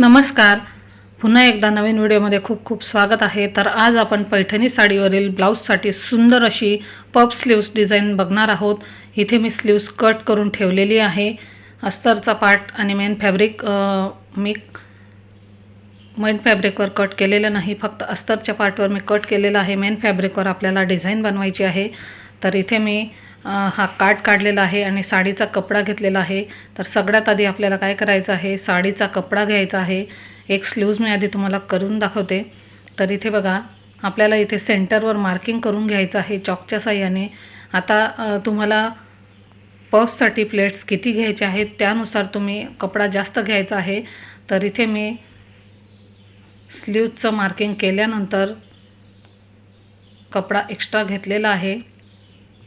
नमस्कार. पुन्हा एकदा नवीन व्हिडिओमध्ये खूप खूप स्वागत आहे. तर आज आपण पैठणी साडीवरील ब्लाऊजसाठी सुंदर अशी पप स्लीव्स डिझाईन बघणार आहोत. इथे मी स्लीव्स कट करून ठेवलेली आहे. अस्तरचा पार्ट आणि मेन फॅब्रिक मी मेन फॅब्रिकवर कट केलेलं नाही. फक्त अस्तरच्या पार्टवर मी कट केलेलं आहे. मेन फॅब्रिकवर आपल्याला डिझाईन बनवायची आहे. तर इथे मी हा काट काढलेला आहे आणि साडीचा कपडा घेतलेला आहे. तर सगळ्यात आधी आपल्याला काय करायचं आहे? साडीचा कपडा घ्यायचा आहे. एक स्लीव्ज मी आधी तुम्हाला करून दाखवते. तर इथे बघा आपल्याला इथे सेंटरवर मार्किंग करून घ्यायचं आहे चॉकच्या साह्याने. आता तुम्हाला पफसाठी प्लेट्स किती घ्यायचे आहेत त्यानुसार तुम्ही कपडा जास्त घ्यायचा आहे. तर इथे मी स्लीवचं मार्किंग केल्यानंतर कपडा एक्स्ट्रा घेतलेला आहे.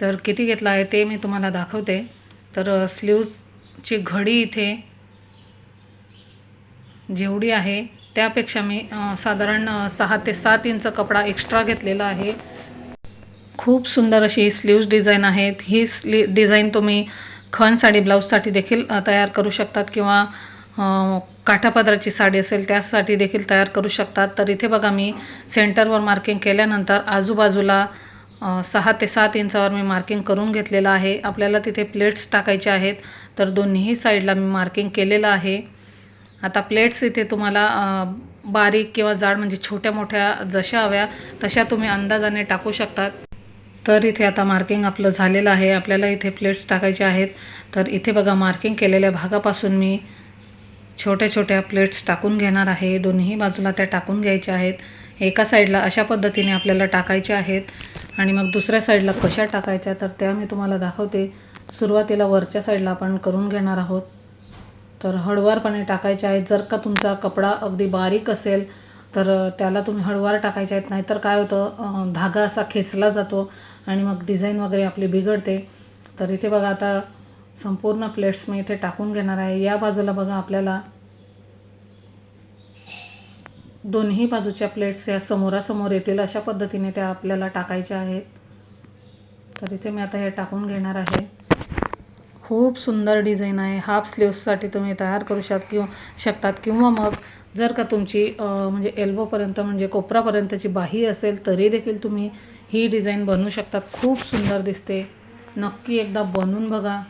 तर किती घेतला आहे ते मी तुम्हाला दाखवते. तर स्लीव्जची घडी इथे जेवढी आहे त्यापेक्षा मी साधारण सहा ते सात इंच कपडा एक्स्ट्रा घेतलेला आहे. खूप सुंदर अशी स्लीव्ज डिझाईन आहेत. ही स्ली डिझाईन तुम्ही खण साडी ब्लाऊजसाठी देखील तयार करू शकतात किंवा काठापदराची साडी असेल त्यासाठी देखील तयार करू शकतात. तर इथे बघा मी सेंटरवर मार्किंग केल्यानंतर आजूबाजूला सहा ते सात इंचावर मी मार्किंग करून घेतलेलं आहे. आपल्याला तिथे प्लेट्स टाकायचे आहेत तर दोन्हीही साईडला मी मार्किंग केलेलं आहे. आता प्लेट्स इथे तुम्हाला बारीक किंवा जाड म्हणजे छोट्या मोठ्या जशा हव्या तशा तुम्ही अंदाजाने टाकू शकतात तर इथे आता मार्किंग आपलं झालेलं आहे. आपल्याला इथे प्लेट्स टाकायचे आहेत. तर इथे बघा मार्किंग केलेल्या भागापासून मी छोट्या छोट्या प्लेट्स टाकून घेणार आहे. दोन्ही बाजूला त्या टाकून घ्यायच्या आहेत. एका साईडला अशा पद्धतीने आपल्याला टाकायच्या आहेत. आणि मग दुसऱ्या साईडला कशा टाकायच्या तर त्या मी तुम्हाला दाखवते. सुरुवातीला वरच्या साईडला आपण करून घेणार आहोत. तर हळुवारपणे टाकायचे आहेत. जर का तुमचा कपडा अगदी बारीक असेल तर त्याला तुम्ही हळवार टाकायचे आहेत. नाहीतर काय होतं धागा असा खेचला जातो आणि मग डिझाईन वगैरे आपली बिघडते. तर इथे बघा आता संपूर्ण प्लेट्स मी इथे टाकून घेणार आहे. या बाजूला बघा आपल्याला दोन्ही बाजूच्या प्लेट्स या समोरासमोर येतील अशा पद्धतीने त्या आपल्याला टाकायच्या आहेत. तर इथे मी आता हे टाकून घेणार आहे. खूप सुंदर डिझाईन आहे. हाफ स्लीव्ससाठी तुम्ही तयार करू शक किंवा शकतात. किंवा मग जर का तुमची म्हणजे एल्बोपर्यंत म्हणजे कोपरापर्यंतची बाही असेल तरी देखील तुम्ही ही डिझाईन बनवू शकतात. खूप सुंदर दिसते. नक्की एकदा बनवून बघा.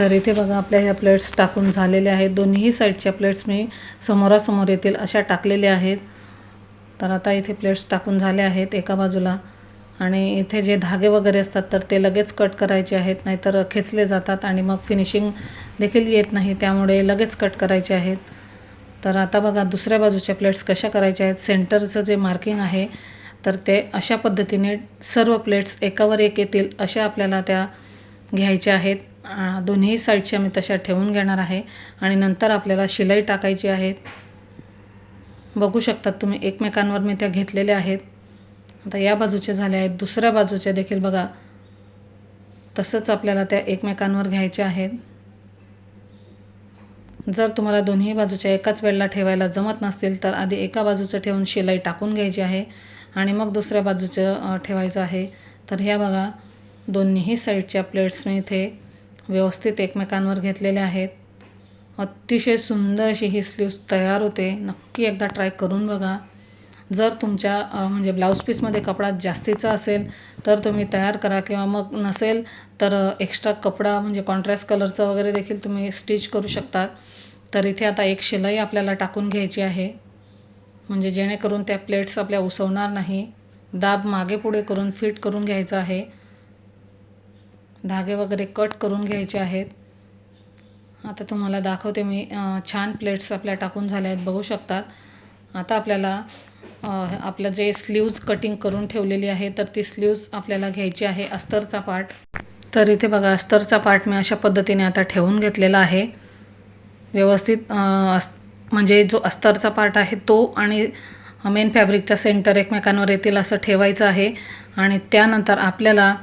तर इथे बघा आपल्या ह्या प्लेट्स टाकून झालेल्या आहेत. दोन्हीही साईडच्या प्लेट्स मी समोरासमोर येतील अशा टाकलेल्या आहेत. तर आता इथे प्लेट्स टाकून झाले आहेत एका बाजूला. आणि इथे जे धागे वगैरे असतात तर ते लगेच कट करायचे आहेत नाहीतर खेचले जातात आणि मग फिनिशिंग देखील येत नाही त्यामुळे लगेच कट करायचे आहेत. तर आता बघा दुसऱ्या बाजूच्या प्लेट्स कशा करायच्या आहेत? सेंटरचं जे मार्किंग आहे तर ते अशा पद्धतीने सर्व प्लेट्स एकावर एक येतील अशा आपल्याला त्या घ्यायच्या आहेत. दोन्ही साईडच्या मी तशा ठेवून घेणार आहे. आणि नंतर आपल्याला शिलाई टाकायची आहेत. बघू शकतात तुम्ही एकमेकांवर मी त्या घेतलेल्या आहेत. आता या बाजूच्या झाल्या आहेत. दुसऱ्या बाजूच्या देखील बघा. तसंच आपल्याला त्या एकमेकांवर घ्यायच्या आहेत. जर तुम्हाला दोन्ही बाजूच्या एकाच वेळेला ठेवायला जमत नसतील तर आधी एका बाजूचं ठेवून शिलाई टाकून घ्यायची आहे. आणि मग दुसऱ्या बाजूचं ठेवायचं आहे. तर ह्या बघा दोन्हीही साईडच्या प्लेट्स मी इथे व्यवस्थित एकमेकांवर घेतलेले आहेत. अतिशय सुंदर अशी ही स्लीव्स तयार होते. नक्की एकदा ट्राय करून बघा. जर तुमच्या म्हणजे ब्लाऊज पीसमध्ये कपडा जास्तीचा असेल तर तुम्ही तयार करा. किंवा मग नसेल तर एक्स्ट्रा कपडा म्हणजे कॉन्ट्रास्ट कलरचा वगैरे देखील तुम्ही स्टिच करू शकतात तर इथे आता एक शिलाई आपल्याला टाकून घ्यायची आहे. म्हणजे जेणेकरून त्या प्लेट्स आपल्या उसवणार नाही. दाब मागे पुढे करून फिट करून घ्यायचा आहे. धागे वगैरे कट करून घ्यायचे आहेत. आता तुम्हाला दाखवते मी छान प्लेट्स आपल्या टाकून झाल्या आहेत बघू शकतात. आता आपल्याला आपलं जे स्लीव्ज कटिंग करून ठेवलेली आहे तर ती स्लीव्ज आपल्याला घ्यायची आहे अस्तरचा पार्ट तर इथे बघा अस्तरचा पार्ट मी अशा पद्धतीने आता ठेवून घेतलेला आहे. व्यवस्थित अस् म्हणजे जो अस्तरचा पार्ट आहे तो आणि मेन फॅब्रिकचा सेंटर एकमेकांवर येतील असं ठेवायचं आहे. आणि त्यानंतर आपल्याला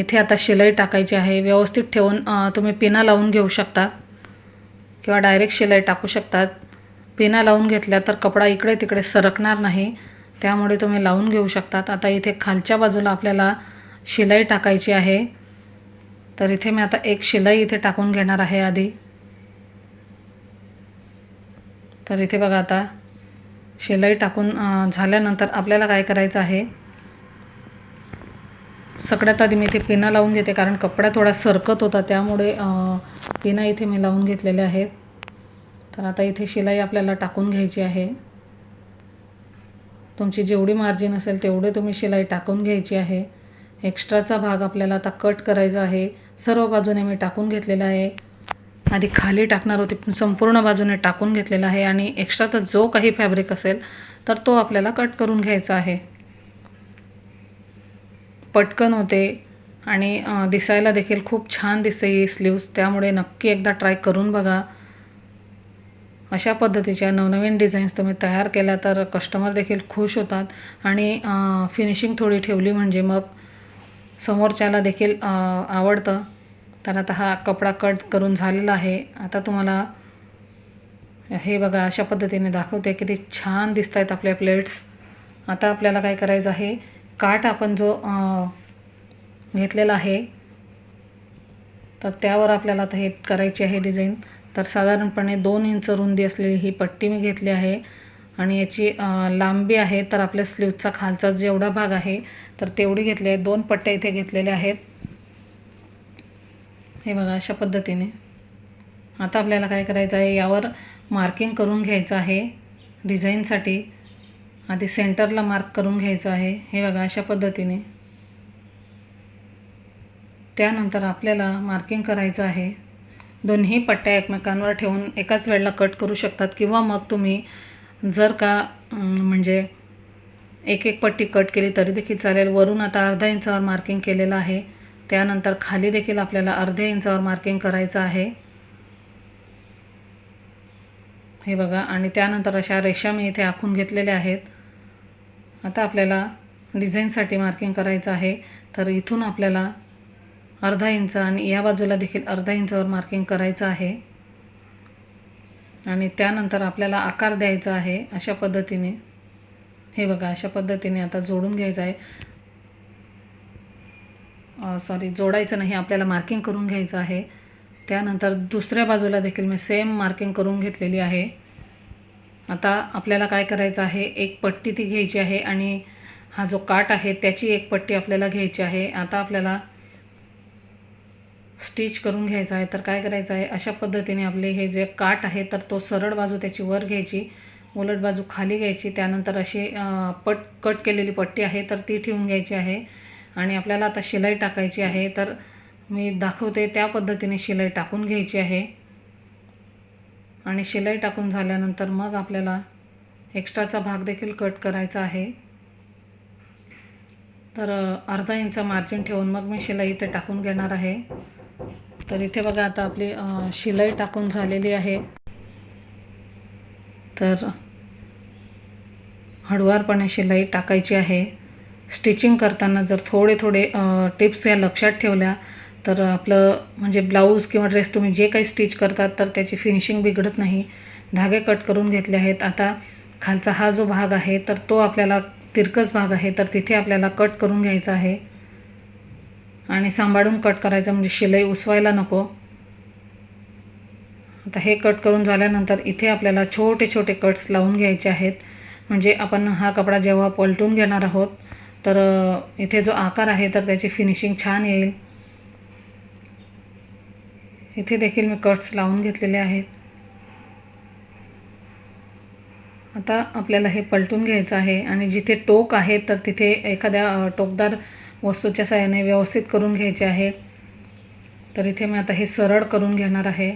इथे आता शिलाई टाकायची आहे. व्यवस्थित ठेवून तुम्ही पिना लावून घेऊ शकता. किंवा डायरेक्ट शिलाई टाकू शकतात पिना लावून घेतल्या तर कपडा इकडे तिकडे सरकणार नाही. त्यामुळे तुम्ही लावून घेऊ शकतात. आता इथे खालच्या बाजूला आपल्याला शिलाई टाकायची आहे. तर इथे मी आता एक शिलाई इथे टाकून घेणार आहे आधी. तर इथे बघा आता शिलाई टाकून झाल्यानंतर आपल्याला काय करायचं आहे? सगळ्यात आधी मी इथे पिना लावून घेते कारण कपडा थोडा सरकत होता त्यामुळे पिना इथे मी लावून घेतलेल्या आहेत. तर आता इथे शिलाई आपल्याला टाकून घ्यायची आहे. तुमची जेवढी मार्जिन असेल तेवढे तुम्ही शिलाई टाकून घ्यायची आहे. एक्स्ट्राचा भाग आपल्याला आता कट करायचा आहे. सर्व बाजूने मी टाकून घेतलेला आहे. आधी खाली टाकणार होती पण संपूर्ण बाजूने टाकून घेतलेला आहे. आणि एक्स्ट्राचा जो काही फॅब्रिक असेल तर तो आपल्याला कट करून घ्यायचा आहे. पटकन होते आणि दिसायला देखील खूप छान दिसते ही स्लीव्स त्यामुळे नक्की एकदा ट्राय करून बघा. अशा पद्धतीच्या नवनवीन डिझाईन्स तुम्ही तयार केल्या तर कस्टमर देखील खुश होतात. आणि फिनिशिंग थोडी ठेवली म्हणजे मग समोरच्याला देखील आवडतं. तर आता हा कपडा कट करून झालेला आहे. आता तुम्हाला हे बघा अशा पद्धतीने दाखवते किती छान दिसत आहेत आपल्या प्लेट्स आता आपल्याला काय करायचं आहे काठ आपण जो घेतलेला आहे तर त्यावर आपल्याला आता हे करायची आहे डिझाईन. तर साधारणपणे दोन इंच रुंदी असलेली ही पट्टी मी घेतली आहे आणि याची लांबी आहे तर आपल्या स्लीवचा खालचा जेवढा भाग आहे तर तेवढी घेतली आहे. दोन पट्ट्या इथे घेतलेल्या आहेत. हे बघा अशा पद्धतीने. आता आपल्याला काय करायचं आहे यावर मार्किंग करून घ्यायचं आहे डिझाईनसाठी. आधी सेंटरला मार्क करून घ्यायचं आहे. हे बघा अशा पद्धतीने. त्यानंतर आपल्याला मार्किंग करायचं आहे. दोन्ही पट्ट्या एकमेकांवर ठेवून एकाच वेळेला कट करू शकतात किंवा मग तुम्ही जर का म्हणजे एक एक पट्टी कट केली तरी देखील चालेल. वरून आता अर्धा इंचावर मार्किंग केलेलं आहे. त्यानंतर खाली देखील आपल्याला अर्ध्या इंचावर मार्किंग करायचं आहे. हे बघा आणि त्यानंतर अशा रेषा मी इथे आखून घेतलेल्या आहेत. आता आपल्याला डिझाईनसाठी मार्किंग करायचं आहे. तर इथून आपल्याला अर्धा इंच आणि या बाजूला देखील अर्धा इंचावर मार्किंग करायचं आहे. आणि त्यानंतर आपल्याला आकार द्यायचा आहे अशा पद्धतीने. हे बघा अशा पद्धतीने आता जोडून घ्यायचं आहे. सॉरी जोडायचं नाही आपल्याला मार्किंग करून घ्यायचं आहे. त्यानंतर दुसऱ्या बाजूला देखील मी सेम मार्किंग करून घेतलेली आहे. आता आपल्याला काय करायचं आहे? एक पट्टी ती घ्यायची आहे आणि हा जो काट आहे त्याची एक पट्टी आपल्याला घ्यायची आहे. आता आपल्याला स्टिच करून घ्यायचा आहे. तर काय करायचं आहे? अशा पद्धतीने आपले हे जे काट आहे तर तो सरळ बाजू त्याची वर घ्यायची उलट बाजू खाली घ्यायची. त्यानंतर अशी पट कट केलेली पट्टी आहे तर ती ठेवून घ्यायची आहे. आणि आपल्याला आता शिलाई टाकायची आहे. तर मी दाखवते त्या पद्धतीने शिलाई टाकून घ्यायची आहे. आणि शिलाई टाकून झाल्यानंतर मग आपल्याला एक्स्ट्राचा भाग देखील कट करायचा आहे. तर अर्धा इंच मार्जिन ठेवून मग मी शिलाई इथे टाकून घेणार आहे. तर इथे बघा आता आपली शिलाई टाकून झालेली आहे. तर हळुवारपणे शिलाई टाकायची आहे. स्टिचिंग करताना जर थोडे थोडे टिप्स या लक्षात ठेवल्या तर आपलं म्हणजे ब्लाऊज किंवा ड्रेस तुम्ही जे काही स्टिच करतात तर त्याची फिनिशिंग बिघडत नाही. धागे कट करून घेतले आहेत. आता खालचा हा जो भाग आहे तर तो आपल्याला तिरकस भाग आहे तर तिथे आपल्याला कट करून घ्यायचा आहे. आणि सांभाळून कट करायचं म्हणजे शिलाई उसवायला नको. आता हे कट करून झाल्यानंतर इथे आपल्याला छोटे छोटे कट्स लावून घ्यायचे आहेत. म्हणजे आपण हा कपडा जेव्हा पलटून घेणार आहोत तर इथे जो आकार आहे तर त्याची फिनिशिंग छान येईल. इथे देखील मी कट्स लावून घेतलेले आहेत. आता आपल्याला हे पलटून घ्यायचं आहे आणि जिथे टोक आहे तर तिथे एखाद्या टोकदार वस्तूच्या साह्याने व्यवस्थित करून घ्यायचे आहेत तर इथे मी आता हे सरळ करून घेणार आहे.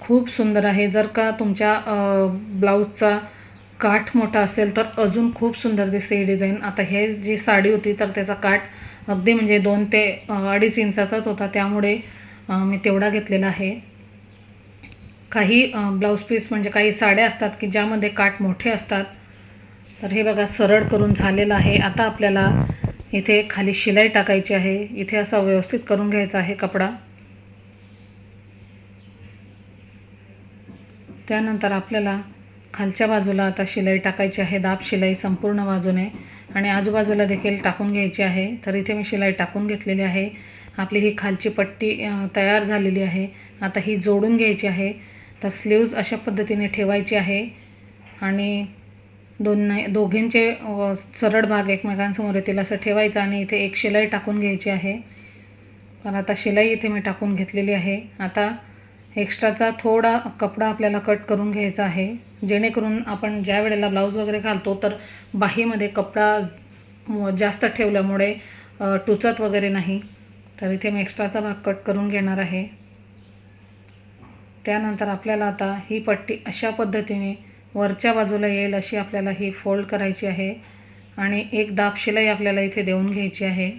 खूप सुंदर आहे. जर का तुमच्या ब्लाऊजचा काठ मोठा असेल तर अजून खूप सुंदर दिसते ही डिझाईन. आता हे जी साडी होती तर त्याचा काठ अगदी म्हणजे दोन ते अडीच इंचाचाच होता. त्यामुळे मी तेवढा घेतलेला आहे. काही ब्लाऊज पीस म्हणजे काही साड्या असतात की ज्यामध्ये काठ मोठे असतात. तर हे बघा सरळ करून झालेलं आहे. आता आपल्याला इथे खाली शिलाई टाकायची आहे. इथे असा व्यवस्थित करून घ्यायचा आहे कपडा. त्यानंतर आपल्याला खालच्या बाजूला आता शिलाई टाकायची आहे. दाब शिलाई संपूर्ण बाजूने. आणि आजूबाजूला देखील टाकून घ्यायची आहे. तर इथे मी शिलाई टाकून घेतलेली आहे. आपली ही खालची पट्टी तयार झालेली आहे. आता ही जोडून घ्यायची आहे. तर स्लीव्ज अशा पद्धतीने ठेवायची आहे. आणि दोन दोघींचे सरळ भाग एकमेकांसमोर येतील असं ठेवायचं आणि इथे एक शिलाई टाकून घ्यायची आहे. कारण आता शिलाई इथे मी टाकून घेतलेली आहे. आता एक्स्ट्राचा थोडा कपडा आपल्याला कट करून घ्यायचा आहे. जेणेकरून आपण ज्या वेळेला ब्लाऊज वगैरे घालतो तर बाहीमध्ये कपडा जास्त ठेवल्यामुळे टुचत वगैरे नाही. तर इथे मी एक्स्ट्राचा भाग कट करून घेणार आहे. त्यानंतर आपल्याला आता ही पट्टी अशा पद्धतीने वरच्या बाजूला येईल अशी आपल्याला ही फोल्ड करायची आहे. आणि एक दाबशिलाई आपल्याला इथे देऊन घ्यायची आहे.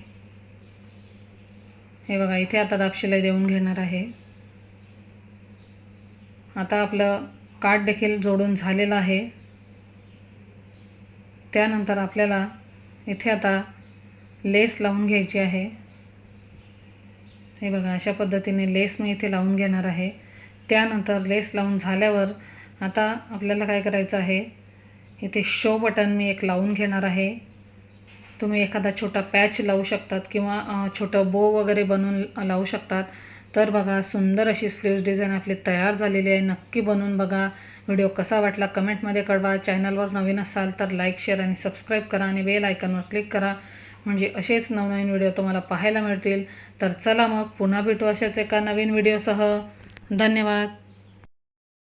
हे बघा इथे आता दाबशिलाई देऊन घेणार आहे. आता आपलं काठ देखील जोडून झालेलं आहे. त्यानंतर आपल्याला इथे आता लेस लावून घ्यायची आहे. हे बघा अशा पद्धतीने लेस मी इथे लावून घेणार आहे. त्यानंतर लेस लावून झाल्यावर आता आपल्याला काय करायचं आहे इथे शो बटन मी एक लावून घेणार आहे. तुम्ही एखादा छोटा पॅच लावू शकतात किंवा छोटं बो वगैरे बनवून लावू शकतात. तर बघा सुंदर अशी स्लीव्ज डिझाईन आपली तयार झालेली आहे. नक्की बनवून बघा. व्हिडिओ कसा वाटला कमेंटमध्ये कळवा. चॅनलवर नवीन असाल तर लाईक शेअर आणि सबस्क्राईब करा आणि बेल आयकॉनवर क्लिक करा. म्हणजे असेच नवनवीन व्हिडिओ तुम्हाला पाहायला मिळतील. तर चला मग पुन्हा भेटू अशाच एका नवीन व्हिडिओसह धन्यवाद.